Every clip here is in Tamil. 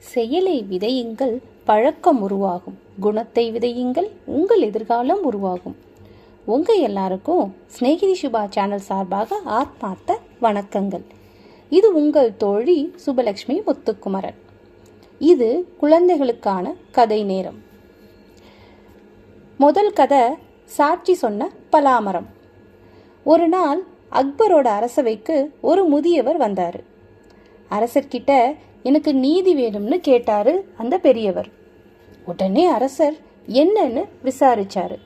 செயலை விதையுங்கள் பழக்கம் உருவாகும். குணத்தை விதையுங்கள் உங்கள் எதிர்காலம் உருவாகும். உங்கள் எல்லாருக்கும் ஸ்நேகிதி சுபா சேனல் சார்பாக ஆத்மார்த்த வணக்கங்கள். இது உங்கள் தோழி சுபலக்ஷ்மி முத்துக்குமரன். இது குழந்தைகளுக்கான கதை நேரம். முதல் கதை சாட்சி சொன்ன பலாமரம். ஒரு நாள் அக்பரோட அரசவைக்கு ஒரு முதியவர் வந்தார். அரசர்கிட்ட எனக்கு நீதி வேணும்னு கேட்டாரு அந்த பெரியவர். உடனே அரசர் என்னன்னு விசாரிச்சாரு.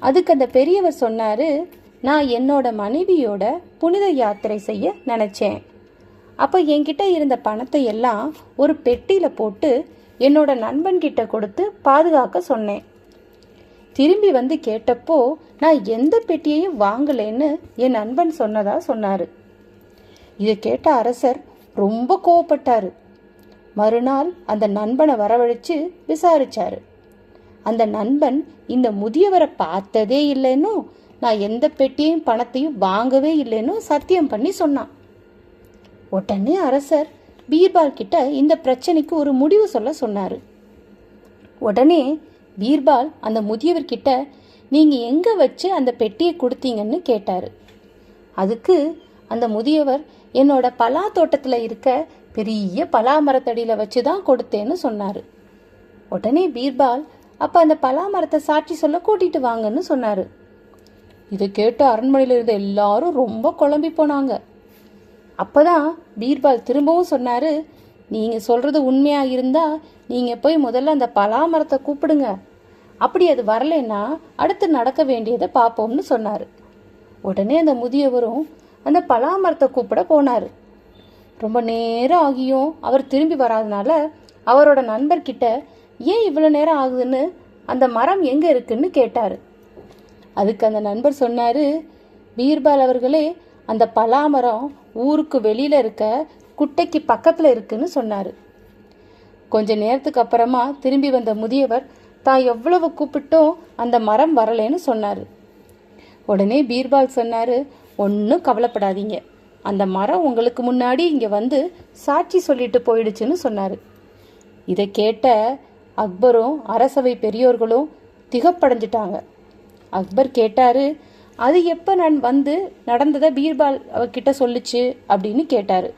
அதுக்கு அந்த பெரியவர் சொன்னாரு நான் என்னோட மனைவியோட புனித யாத்திரை செய்ய நினைச்சேன். அப்போ என்கிட்ட இருந்த பணத்தை எல்லாம் ஒரு பெட்டியில் போட்டு என்னோட நண்பன்கிட்ட கொடுத்து பாதுகாக்க சொன்னேன். திரும்பி வந்து கேட்டப்போ நான் எந்த பெட்டியையும் வாங்கலைன்னு என் நண்பன் சொன்னதா சொன்னார். இதை கேட்ட அரசர் ரொம்ப கோவப்பட்டாரு. மறுநாள் அந்த நண்பனை வரவழைச்சு விசாரிச்சாரு. அந்த நண்பன் இந்த முதியவரை பார்த்ததே இல்லைன்னு நான் எந்த பெட்டியையும் பணத்தையும் வாங்கவே இல்லைன்னு சத்தியம் பண்ணி சொன்னான். உடனே அரசர் பீர்பால் கிட்ட இந்த பிரச்சனைக்கு ஒரு முடிவு சொல்ல சொன்னாரு. உடனே பீர்பால் அந்த முதியவர்கிட்ட நீங்க எங்க வச்சு அந்த பெட்டியை கொடுத்தீங்கன்னு கேட்டாரு. அதுக்கு அந்த முதியவர் என்னோட பலா தோட்டத்தில் இருக்க பெரிய பலா மரத்தடியில் வச்சு தான் கொடுத்தேன்னு சொன்னார். உடனே பீர்பால் அப்போ அந்த பலா மரத்தை சாட்சி சொல்ல கூட்டிகிட்டு வாங்கன்னு சொன்னார். இதை கேட்டு அரண்மனையில் இருந்த எல்லாரும் ரொம்ப குழம்பி போனாங்க. அப்போதான் பீர்பால் திரும்பவும் சொன்னார் நீங்கள் சொல்கிறது உண்மையாக இருந்தால் நீங்கள் போய் முதல்ல அந்த பலா மரத்தை கூப்பிடுங்க. அப்படி அது வரலைன்னா அடுத்து நடக்க வேண்டியதை பார்ப்போம்னு சொன்னார். உடனே அந்த முதியவரும் அந்த பலாமரத்தை கூப்பிட போனார். ரொம்ப நேரம் ஆகியும் அவர் திரும்பி வராதனால அவரோட நண்பர்கிட்ட ஏன் இவ்வளோ நேரம் ஆகுதுன்னு? அந்த மரம் எங்கே இருக்குன்னு கேட்டார். அதுக்கு அந்த நண்பர் சொன்னார் பீர்பால் அவர்களே அந்த பலாமரம் ஊருக்கு வெளியில் இருக்க குட்டைக்கு பக்கத்தில் இருக்குன்னு சொன்னார். கொஞ்ச நேரத்துக்கு அப்புறமா திரும்பி வந்த முதியவர் தான் எவ்வளவு கூப்பிட்டும் அந்த மரம் வரலைன்னு சொன்னார். உடனே பீர்பால் சொன்னார் ஒன்றும் கவலைப்படாதீங்க. அந்த மரம் உங்களுக்கு முன்னாடி இங்கே வந்து சாட்சி சொல்லிட்டு போயிடுச்சுன்னு சொன்னார். இதை கேட்ட அக்பரும் அரசவை பெரியோர்களும் திகப்படைஞ்சிட்டாங்க. அக்பர் கேட்டாரு அது எப்போ நான் வந்து நடந்ததை பீர்பால் அவர்கிட்ட சொல்லுச்சு? அப்படின்னு கேட்டார்.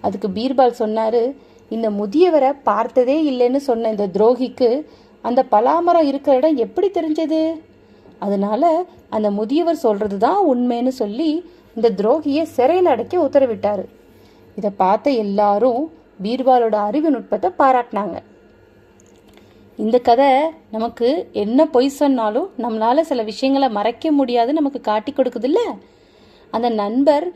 அதுக்கு பீர்பால் சொன்னார் இந்த முதியவரை பார்த்ததே இல்லைன்னு சொன்ன இந்த துரோகிக்கு அந்த பலாமரம் இருக்கிற இடம் எப்படி தெரிஞ்சது? அதனால அந்த முதியவர் சொல்றது தான் உண்மைன்னு சொல்லி இந்த துரோகியை சிறையில் அடைக்க உத்தரவிட்டாரு. இதை பார்த்த எல்லாரும் பீர்பாலோட அறிவு நுட்பத்தை பாராட்டினாங்க. இந்த கதை நமக்கு என்ன பொய் சொன்னாலும் நம்மளால சில விஷயங்களை மறைக்க முடியாது நமக்கு காட்டி கொடுக்குதுல்ல? அந்த நண்பர்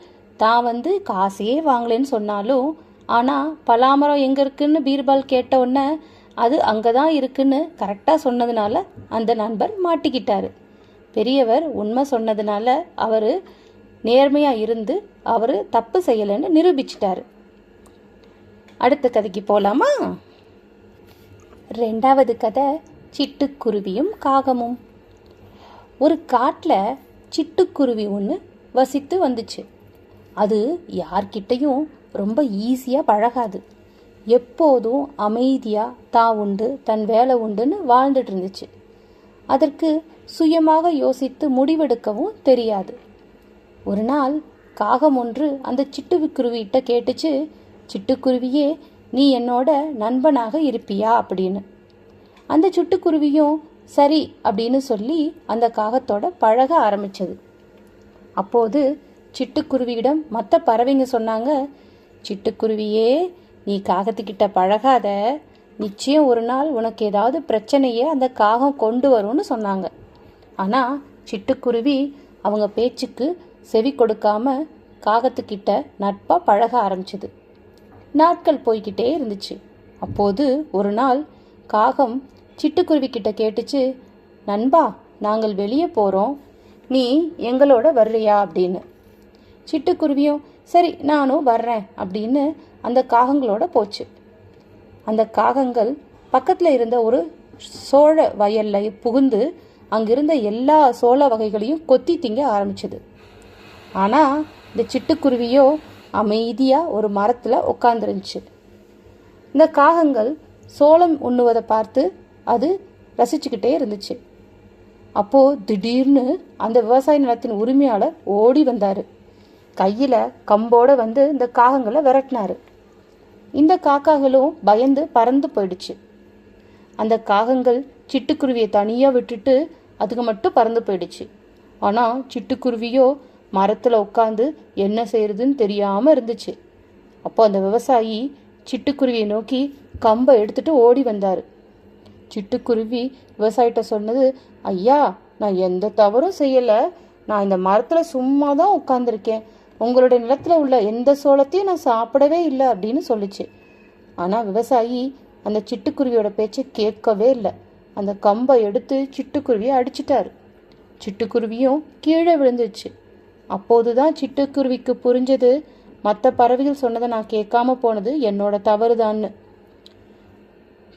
தான் வந்து காசையே வாங்கலைன்னு சொன்னாலும் ஆனால் பலாமரம் எங்க இருக்குன்னு பீர்பால் கேட்ட உடனே அது அங்கதான் இருக்குன்னு கரெக்டாக சொன்னதுனால அந்த நண்பர் மாட்டிக்கிட்டாரு. பெரியவர் உண்மை சொன்னதுனால அவர் நேர்மையாக இருந்து அவர் தப்பு செய்யலைன்னு நிரூபிச்சிட்டாரு. அடுத்த கதைக்கு போகலாமா ரெண்டாவது கதை சிட்டுக்குருவியும் காகமும். ஒரு காட்டில் சிட்டுக்குருவி ஒன்று வசித்து வந்துச்சு. அது யார்கிட்டையும் ரொம்ப ஈஸியாக பழகாது. எப்போதும் அமைதியாக தான் உண்டு தன் வேலை உண்டுன்னு வாழ்ந்துட்டு இருந்துச்சு. அதற்கு சுயமாக யோசித்து முடிவெடுக்கவும் தெரியாது. ஒரு நாள் காகம் ஒன்று அந்த சிட்டுக்குருவிகிட்ட கேட்டுச்சு சிட்டுக்குருவியே நீ என்னோட நண்பனாக இருப்பியா? அப்படின்னு. அந்த சிட்டுக்குருவியும் சரி அப்படின்னு சொல்லி அந்த காகத்தோட பழக ஆரம்பிச்சது. அப்போது சிட்டுக்குருவியிடம் மற்ற பறவைங்க சொன்னாங்க சிட்டுக்குருவியே நீ காகத்துக்கிட்ட பழகாத நிச்சயம் ஒரு நாள் உனக்கு ஏதாவது பிரச்சனையை அந்த காகம் கொண்டு வரும்னு சொன்னாங்க. ஆனால் சிட்டுக்குருவி அவங்க பேச்சுக்கு செவி கொடுக்காம காகத்துக்கிட்ட நட்பாக பழக ஆரம்பிச்சது. நாட்கள் போய்கிட்டே இருந்துச்சு. அப்போது ஒரு நாள் காகம் சிட்டுக்குருவி கிட்ட கேட்டுச்சு நண்பா நாங்கள் வெளியே போகிறோம் நீ எங்களோட வர்றியா? அப்படின்னு. சிட்டுக்குருவியும் சரி நானும் வர்றேன். அப்படின்னு அந்த காகங்களோட போச்சு. அந்த காகங்கள் பக்கத்தில் இருந்த ஒரு சோழ வயல்ல புகுந்து அங்கிருந்த எல்லா சோள வகைகளையும் கொத்தி திங்க ஆரம்பிச்சது. ஆனால் இந்த சிட்டுக்குருவியோ அமைதியாக ஒரு மரத்தில் உட்காந்துருந்துச்சு இந்த காகங்கள் சோளம் உண்ணுவதை பார்த்து அது ரசிச்சுக்கிட்டே இருந்துச்சு. அப்போது திடீர்னு அந்த விவசாய நிலத்தின் உரிமையாளர் ஓடி வந்தார். கையில் கம்போட வந்து இந்த காகங்களை விரட்டினாரு. இந்த காக்காகளும் பயந்து பறந்து போயிடுச்சு. அந்த காகங்கள் சிட்டுக்குருவியை தனியாக விட்டுட்டு அதுக்கு மட்டும் பறந்து போயிடுச்சு. ஆனால் சிட்டுக்குருவியோ மரத்தில் உட்காந்து என்ன செய்யறதுன்னு தெரியாமல் இருந்துச்சு. அப்போ அந்த விவசாயி சிட்டுக்குருவியை நோக்கி கம்பை எடுத்துட்டு ஓடி வந்தார். சிட்டுக்குருவி விவசாயிட்ட சொன்னது ஐயா நான் எந்த தவறும் செய்யலை. நான் இந்த மரத்தில் சும்மா தான் உட்காந்துருக்கேன் உங்களுடைய நிலத்தில் உள்ள எந்த சோளத்தையும் நான் சாப்பிடவே இல்லை அப்படின்னு சொல்லிச்சு. ஆனால் விவசாயி அந்த சிட்டுக்குருவியோட பேச்சை கேட்கவே இல்லை. அந்த கம்பை எடுத்து சிட்டுக்குருவியை அடிச்சிட்டாரு. சிட்டுக்குருவியும் கீழே விழுந்துச்சு அப்போதுதான் சிட்டுக்குருவிக்கு புரிஞ்சது மற்ற பறவைகள் சொன்னதை நான் கேட்காம போனது என்னோட தவறுதான்னு.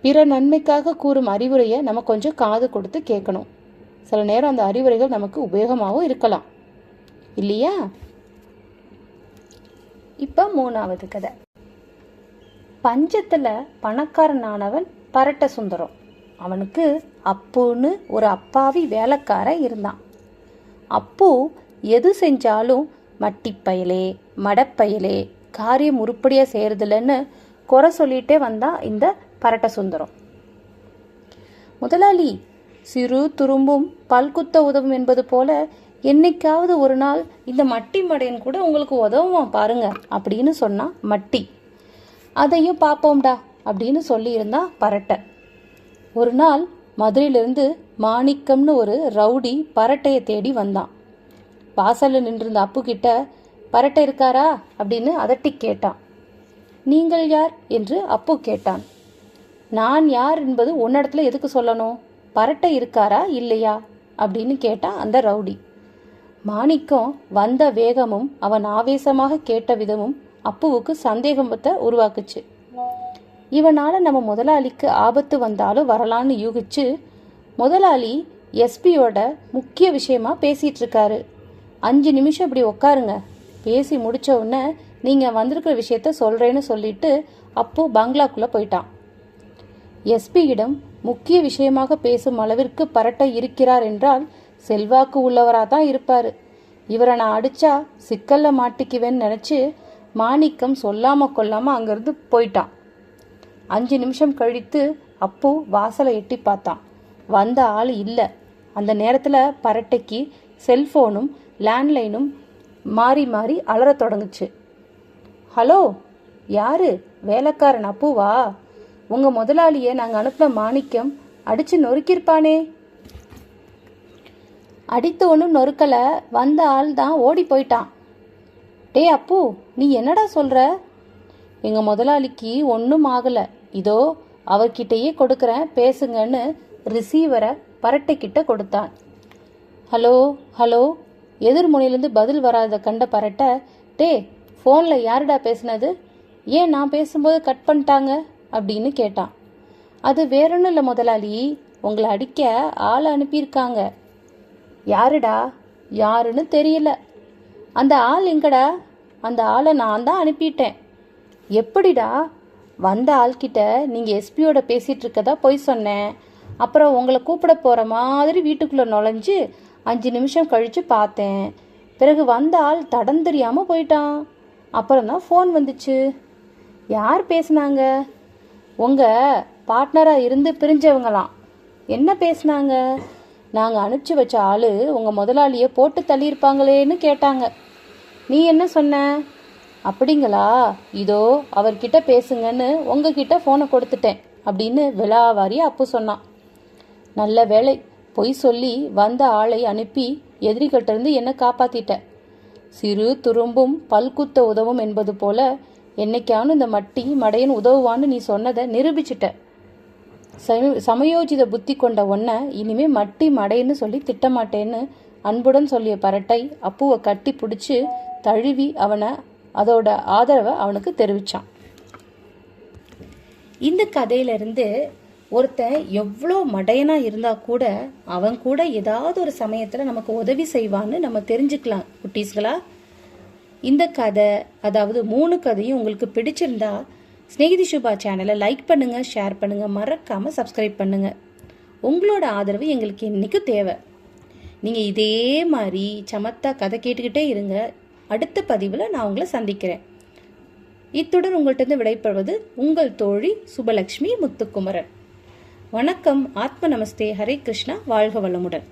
பிற நன்மைக்காக கூறும் அறிவுரையை நம்ம கொஞ்சம் காது கொடுத்து கேட்கணும். சில நேரம் அந்த அறிவுரைகள் நமக்கு உபயோகமாகவும் இருக்கலாம். இல்லையா? இப்போ மூணாவது கதை. பஞ்சத்தில் பணக்காரனானவன் பரட்ட சுந்தரம். அவனுக்கு அப்புன்னு ஒரு அப்பாவி வேலைக்காரன் இருந்தான். அப்பு எது செஞ்சாலும் மட்டிப்பயலே மடப்பயலே காரியம் உருப்படியாக செய்யறதில்லன்னு குறை சொல்லிட்டே வந்தான் இந்த பரட்ட சுந்தரம். முதலாளி சிறு துரும்பும் பல்குத்த உதவும் என்பது போல என்னைக்காவது ஒரு நாள் இந்த மட்டி மடையன் கூட உங்களுக்கு உதவுவான் பாருங்க அப்படின்னு சொன்னான் மட்டி. அதையும் பார்ப்போம்டா அப்படின்னு சொல்லியிருந்தான் பரட்டை. ஒரு நாள் மதுரையிலிருந்து மாணிக்கம்னு ஒரு ரவுடி பரட்டையை தேடி வந்தான். வாசல்ல நின்றிருந்த அப்பு கிட்ட பரட்டை இருக்காரா? அப்படின்னு அதட்டி கேட்டான். நீங்கள் யார்? என்று அப்பு கேட்டான். நான் யார் என்பது உன்னிடத்துல எதுக்கு சொல்லணும்? பரட்டை இருக்காரா இல்லையா? அப்படின்னு கேட்டான் அந்த ரவுடி. மாணிக்கம் வந்த வேகமும் அவன் ஆவேசமாக கேட்ட விதமும் அப்புவுக்கு சந்தேகத்தை உருவாக்குச்சு. இவனால நம்ம முதலாளிக்கு ஆபத்து வந்தாலும் வரலான்னு யூகிச்சு முதலாளி எஸ்பியோட முக்கிய விஷயமா பேசிட்டு இருக்காரு அஞ்சு நிமிஷம் இப்படி உட்காருங்க பேசி முடிச்ச உடனே நீங்க வந்திருக்கிற விஷயத்த சொல்றேன்னு சொல்லிட்டு அப்பு பங்களாக்குள்ள போயிட்டான். எஸ்பியிடம் முக்கிய விஷயமாக பேசும் அளவிற்கு பரட்ட இருக்கிறார் என்றால் செல்வாக்கு உள்ளவராக தான் இருப்பார். இவரை நான் அடித்தா சிக்கலில் மாட்டிக்குவேன்னு நினச்சி மாணிக்கம் சொல்லாமல் கொல்லாமல் அங்கேருந்து போயிட்டான். அஞ்சு நிமிஷம் கழித்து அப்பு வாசலை எட்டி பார்த்தான். வந்த ஆள் இல்லை. அந்த நேரத்தில் பரட்டைக்கு செல்ஃபோனும் லேண்ட்லைனும் மாறி மாறி அலறத் தொடங்குச்சு. ஹலோ யாரு? வேலைக்காரன் அப்புவா? உங்கள் முதலாளியை நாங்கள் அனுப்பின மாணிக்கம் அடித்து நொறுக்கியிருப்பானே? அடித்து ஒன்றும் நொறுக்கலை. வந்த ஆள் தான் ஓடி போயிட்டான். டே அப்பு நீ என்னடா சொல்ற? எங்கள் முதலாளிக்கு ஒன்றும் ஆகலை. இதோ அவர்கிட்டயே கொடுக்குறேன். பேசுங்கன்னு ரிசீவரை பரட்டைக்கிட்ட கொடுத்தான். Hello hello. எதிர்முனையிலேருந்து பதில் வராத கண்ட பரட்டை டே ஃபோனில் யாருடா பேசுனது? ஏன் நான் பேசும்போது கட் பண்ணிட்டாங்க? அப்படின்னு கேட்டான். அது வேறொன்றும் இல்லை முதலாளி. உங்களை அடிக்க ஆளை அனுப்பியிருக்காங்க. யாருடா? யாருன்னு தெரியல. அந்த ஆள் எங்கடா? அந்த ஆளை நான் தான் அனுப்பிட்டேன். எப்படிடா? வந்த ஆள்கிட்ட நீங்கள் எஸ்பியோட பேசிகிட்டு இருக்கதா போய் சொன்னேன். அப்புறம் உங்களை கூப்பிட போகிற மாதிரி வீட்டுக்குள்ளே நுழைஞ்சு அஞ்சு நிமிஷம் கழித்து பார்த்தேன். பிறகு வந்த ஆள் தடம் தெரியாமல் போயிட்டான். அப்புறம் தான் ஃபோன் வந்துச்சு. யார் பேசுனாங்க? உங்கள் பார்ட்னராக இருந்து பிரிஞ்சவங்களாம். என்ன பேசுனாங்க? நாங்கள் அனுப்பிச்சி வச்ச ஆள் உங்கள் முதலாளியை போட்டு தள்ளியிருப்பாங்களேன்னு கேட்டாங்க. நீ என்ன சொன்ன? அப்படிங்களா? இதோ அவர்கிட்ட பேசுங்கன்னு உங்ககிட்ட ஃபோனை கொடுத்துட்டேன் அப்படின்னு விழாவாரி அப்பு சொன்னான். நல்ல வேலை பொய் சொல்லி வந்த ஆளை அனுப்பி எதிரிகிட்டேருந்து என்னை காப்பாத்திட்ட. சிறு துரும்பும் பல்குத்த உதவும் என்பது போல என்னைக்கானு இந்த மட்டி மடையன் உதவுவான்னு நீ சொன்னதை நிரூபிச்சிட்ட. சமயோஜித புத்தி கொண்ட ஒன்ன இனிமே மட்டி மடைன்னு சொல்லி திட்டமாட்டேன்னு அன்புடன் சொல்லிய பரட்டை அப்புவை கட்டி பிடிச்சி தழுவி அவனை அதோட ஆதரவை அவனுக்கு தெரிவித்தான் இந்த கதையிலிருந்து ஒருத்தன் எவ்வளோ மடையனாக இருந்தால் கூட அவன் கூட ஏதாவது ஒரு சமயத்தில் நமக்கு உதவி செய்வான்னு நம்ம தெரிஞ்சுக்கலாம் குட்டீஸ்களா? இந்த கதை அதாவது மூணு கதையும் உங்களுக்கு பிடிச்சிருந்தா ஸ்நேகிதி சுபா சேனலை லைக் பண்ணுங்கள் ஷேர் பண்ணுங்கள் மறக்காமல் சப்ஸ்கிரைப் பண்ணுங்கள் உங்களோட ஆதரவு எங்களுக்கு என்றைக்கும் தேவை. நீங்கள் இதே மாதிரி சமத்தா கதை கேட்டுக்கிட்டே இருங்க. அடுத்த பதிவில் நான் உங்களை சந்திக்கிறேன். இத்துடன் உங்கள்கிட்ட விடைபெறுவது உங்கள் தோழி சுபலக்ஷ்மி முத்துக்குமரன். வணக்கம். ஆத்ம நமஸ்தே. ஹரே கிருஷ்ணா. வாழ்க வளமுடன்.